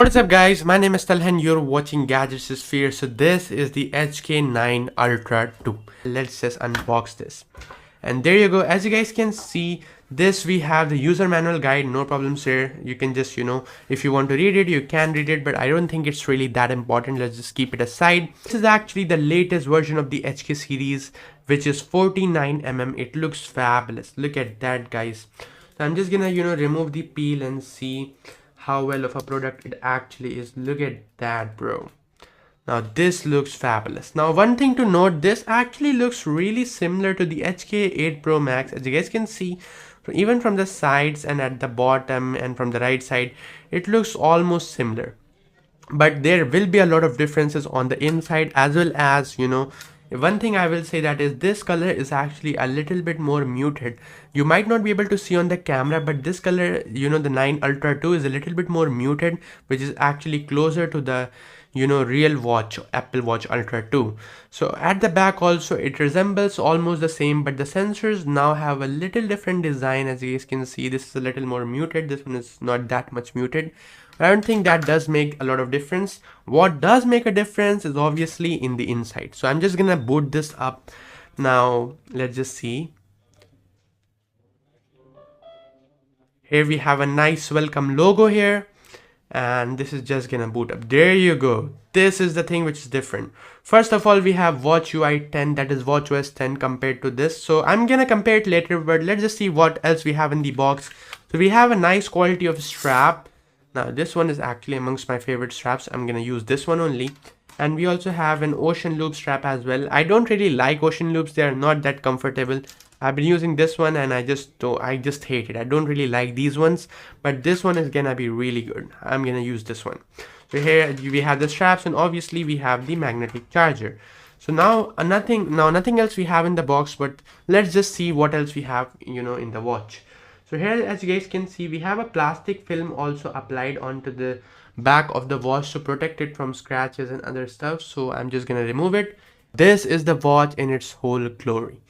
What's up guys, my name is Talhan, you're watching Gadgets Sphere. So this is the HK9 Ultra 2. Let's just unbox this. And there you go, as you guys can see, this we have the user manual guide, no problems here. You can just, you know, if you want to read it, you can read it, but I don't think it's really that important. Let's just keep it aside. This is actually the latest version of the HK series, which is 49mm. It looks fabulous. Look at that guys. So I'm just gonna, you know, remove the peel and see how well of a product it actually is. Look at that, bro. Now this looks fabulous. Now one thing to note, this actually looks really similar to the HK8 Pro Max. As you guys can see, even from the sides and at the bottom and from the right side, it looks almost similar. But there will be a lot of differences on the inside as well as, you know, one thing I will say that is this color is actually a little bit more muted. You might not be able to see on the camera, but this color, you know, the 9 Ultra 2 is a little bit more muted, which is actually closer to the, you know, real watch, Apple Watch Ultra 2. So at the back also, it resembles almost the same, but the sensors now have a little different design. As you guys can see, this is a little more muted. This one is not that much muted. I don't think that does make a lot of difference. What does make a difference is obviously in the inside. So I'm just gonna boot this up. Now let's just see. Here we have a nice welcome logo here and this is just gonna boot up there you go this is the thing which is different first of all we have watch ui 10 that is watch os 10 compared to this so i'm gonna compare it later but let's just see what else we have in the box so we have a nice quality of strap now this one is actually amongst my favorite straps. I'm to use this one only. And we also have an ocean loop strap as well. I don't really like ocean loops. They are not that comfortable. I've been using this one and I just don't, I just hate it. I don't really like these ones, but this one is gonna be really good. I'm gonna use this one. So here we have the straps and obviously we have the magnetic charger. So now uh, nothing now nothing else we have in the box, but let's just see what else we have you know in the watch. So here as you guys can see we have a plastic film also applied onto the back of the watch to protect it from scratches and other stuff. So I'm just gonna remove it. This is the watch in its whole glory.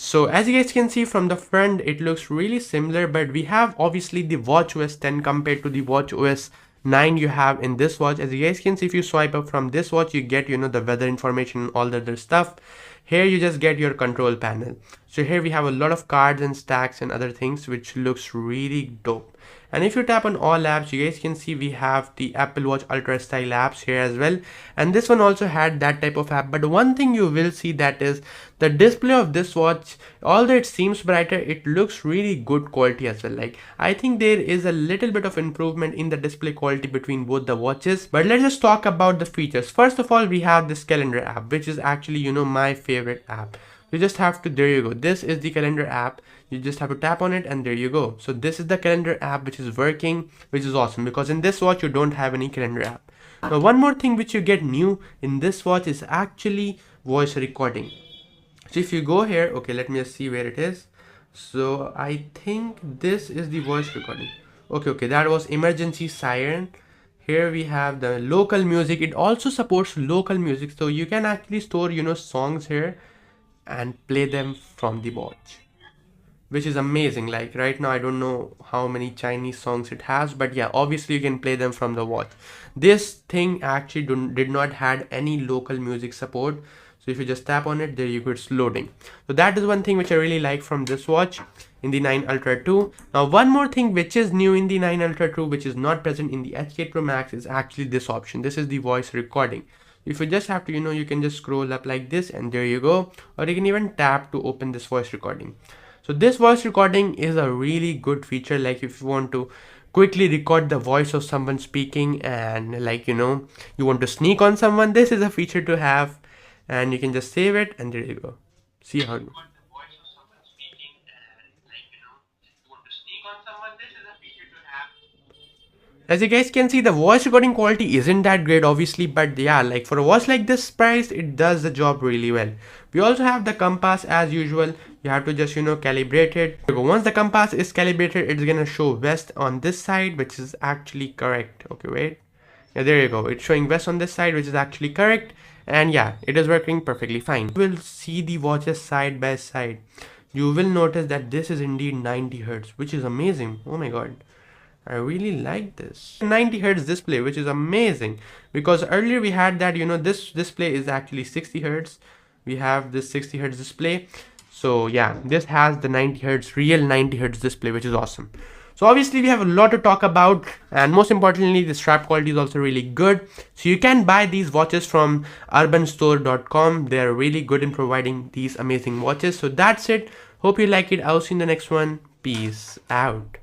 So as you guys can see from the front it looks really similar but we have obviously the watch OS 10 compared to the watch OS 9 you have in this watch. As you guys can see if you swipe up from this watch you get you know the weather information and all the other stuff. Here you just get your control panel so here we have a lot of cards and stacks and other things which looks really dope. And if you tap on all apps you guys can see we have the apple watch ultra style apps here as well. And this one also had that type of app. But one thing you will see that is the display of this watch although it seems brighter it looks really good quality as well. Like i think there is a little bit of improvement in the display quality between both the watches. But let's just talk about the features. First of all we have this calendar app which is actually you know my favorite app you just have to there you go. This is the calendar app. You just have to tap on it and there you go. So this is the calendar app which is working which is awesome because in this watch you don't have any calendar app. Now one more thing which you get new in this watch is actually voice recording. So if you go here okay let me just see where it is. So i think this is the voice recording. Okay okay that was emergency siren. Here we have the local music. It also supports local music. So you can actually store you know songs here and play them from the watch which is amazing like right now i don't know how many chinese songs it has but yeah obviously you can play them from the watch this thing actually did not had any local music support so if you just tap on it there you go it's loading. So that is one thing which i really like from this watch in the 9 ultra 2 now one more thing which is new in the 9 ultra 2 which is not present in the hk pro max is actually this option. This is the voice recording if you just have to you know you can just scroll up like this and there you go. Or you can even tap to open this voice recording. So this voice recording is a really good feature like if you want to quickly record the voice of someone speaking and like you know you want to sneak on someone this is a feature to have. And you can just save it and there you go. See how As you guys can see, the voice recording quality isn't that great obviously, but yeah, like for a watch like this price, it does the job really well. We also have the compass as usual. You have to just, you know, calibrate it. Once the compass is calibrated, it's gonna show west on this side, which is actually correct. Okay, wait. Yeah, there you go. It's showing west on this side, which is actually correct. And yeah, it is working perfectly fine. You will see the watches side by side. You will notice that this is indeed 90 Hertz, which is amazing. Oh my god I really like this. 90 hertz display which is amazing because earlier we had that you know this display is actually 60 hertz. We have this 60 hertz display. So yeah this has the 90 hertz real 90 hertz display which is awesome. So obviously we have a lot to talk about and most importantly the strap quality is also really good. So you can buy these watches from urbanstore.com they are really good in providing these amazing watches. So that's it. Hope you like it. I'll see you in the next one. Peace out